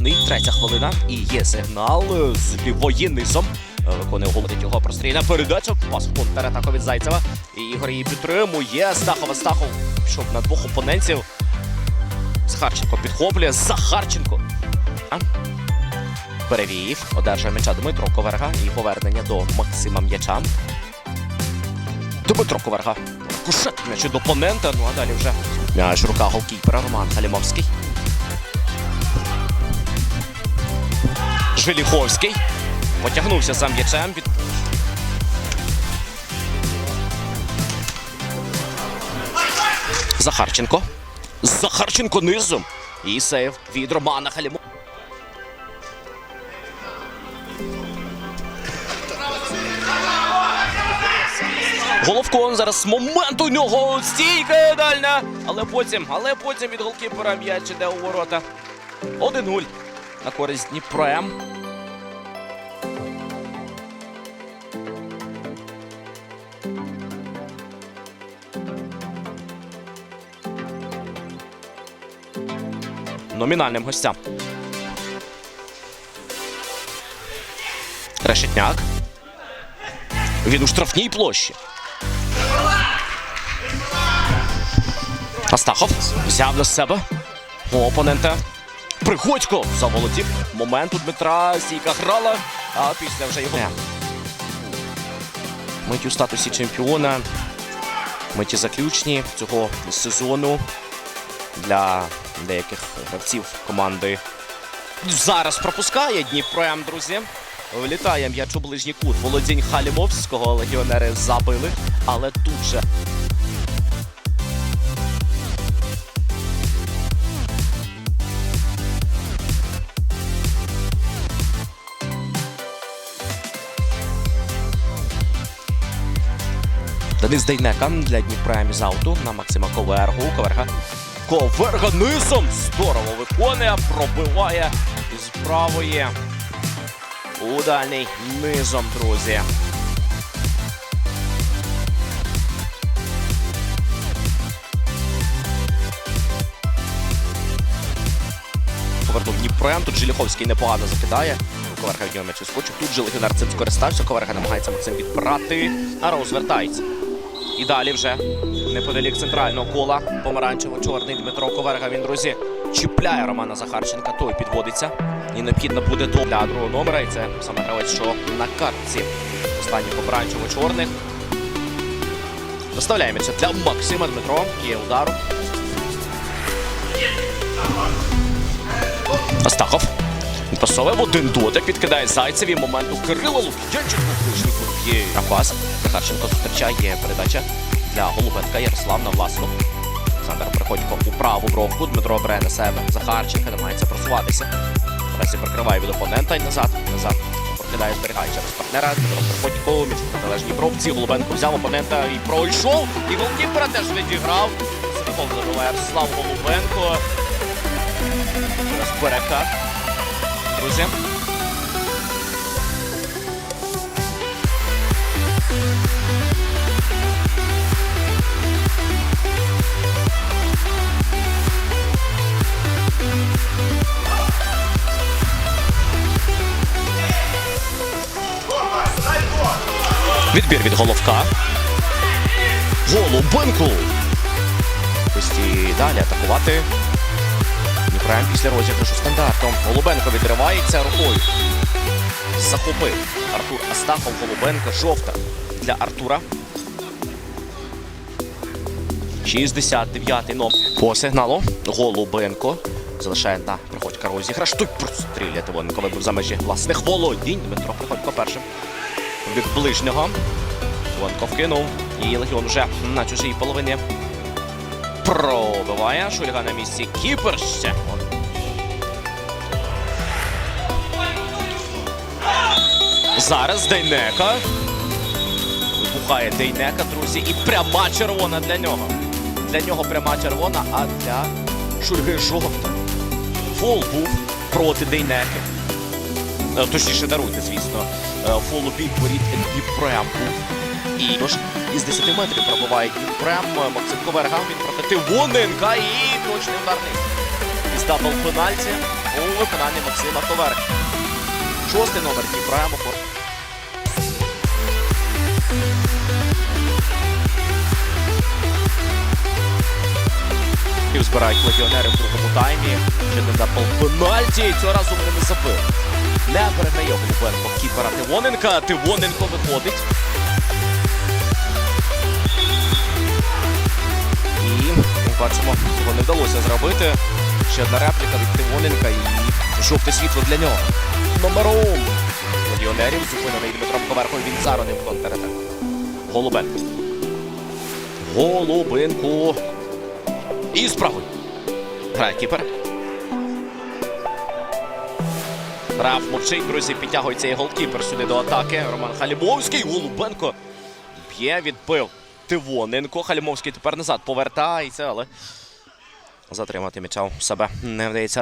штрафний, третя хвилина. І є сигнал е, з лівої. Е, Виконує гол цього прострільна передача. Пас в контратаку від Зайцева. І Ігор її підтримує. Стахов Стахов пішов на двох опонентів. Захарченко підхоплює. Захарченко. Перевів. Одержує м'яча Дмитро Коверга. І повернення до Максима М'яча. Дмитро Коверга. Кушет м'яч до опонента. Ну а далі вже м'яч в руках голкіпера Роман Халімовський. Жиліховський. Потягнувся за м'ячем. Від... Захарченко. Захарченко низом. І сейв від Романа Халімовського. Головкон зараз момент у нього стійка дальня. Але потім, але потім від голкіпера м'яч іде у ворота. 1-0 на користь Дніпром. Номінальним гостям. Решетняк. Він у штрафній площі. Астахов взяв на себе опонента. Приходько заволодів. Момент у Дмитра Сійка грала, а після вже його. Мить у статусі чемпіона. Миті заключні цього сезону для деяких гравців команди. Зараз пропускає Дніпром, друзі. Влітає м'яч у ближній кут. Володінь Халімовського легіонери забили, але тут же Денис Дейнека для Дніпра з ауту на Максима Ковергу. Коверга. Коверга низом здорово виконує, пробиває із правої. У низом, друзі. Повернув Дніпрем. Тут Жиліховський непогано закидає. Коверга від нього м'яч скочив. Тут же легіонер цим скористався. Коверга намагається Максим відбирати. А Роуз вертається. І далі вже неподалік центрального кола. Помаранчево-чорний Дмитро Коверга. Він, друзі, чіпляє Романа Захарченка. Той підводиться. І необхідно буде до для другого номера. І це саме гравець, що на картці останніх помаранчево-чорних. Доставляємося для Максима Дмитро. Є удару. Астахов. Він пасовує в один дотик, підкидає Зайцеві. Моменту Кирило Лук'янченко ближній є. На пас. Захарченко зустрічає передача для Голубенка Ярослав на власну. Олександр Приходько у праву бровку. Дмитро бере на себе. Захарченка намагається просуватися. Наразі прикриває від опонента і назад. Назад. Прокидає, зберігає через партнера. Дмитро Приходько між протилежній бровці. Голубенко взяв опонента і пройшов. І голкіпера теж відіграв. Святом забиває Ярослав Голубенко. Через перекат. Друзі. Відбір від головка. Голубенко. Ось і далі атакувати. Дніпром після розіграшу стандартом. Голубенко відривається рукою. Захопив Артур Астахов, Голубенко, жовта для Артура. 69-й номер. По сигналу Голубенко. Залишає на Приходька розіграш. Тут простріляти Воненко вибив за межі власних володінь. Дмитро Приходько першим. В бік ближнього. Вонко вкинув. І Легіон вже на чужій половині. Пробиває. Шульга на місці. Кіпер ще. Зараз Дейнека. Вибухає Дейнека, друзі. І пряма червона для нього. Для нього пряма червона, а для Шульги жовта. Фол був проти Дейнеки. Е, Точніше, даруйте, звісно. Е, Фол у воріт Дніпрем був. І тож із 10 метрів пробиває Дніпрем. Максим Коверган він прокатив Воненка і точний ударний. Із дабл пенальті. у виконанні Максима Ковер. Шостий номер Дніпра Мохор. І збирають легіонери в другому таймі. Ще не дапав пенальті. Цього разу вони не забив. Не переграє Голубенко кіпера Тивоненка. Тивоненко виходить. І ми бачимо, цього не вдалося зробити. Ще одна репліка від Тивоненка і жовте світло для нього. Номером легіонерів зупинений Дмитром Коверхою. Він заронив контратаку. Голубенко. Голубенко. І з правої. Грає кіпер. Граф мовчить, друзі, підтягується і голкіпер сюди до атаки. Роман Халімовський. Голубенко б'є, відбив. Тивоненко. Халімовський тепер назад повертається, але затримати м'яча у себе не вдається.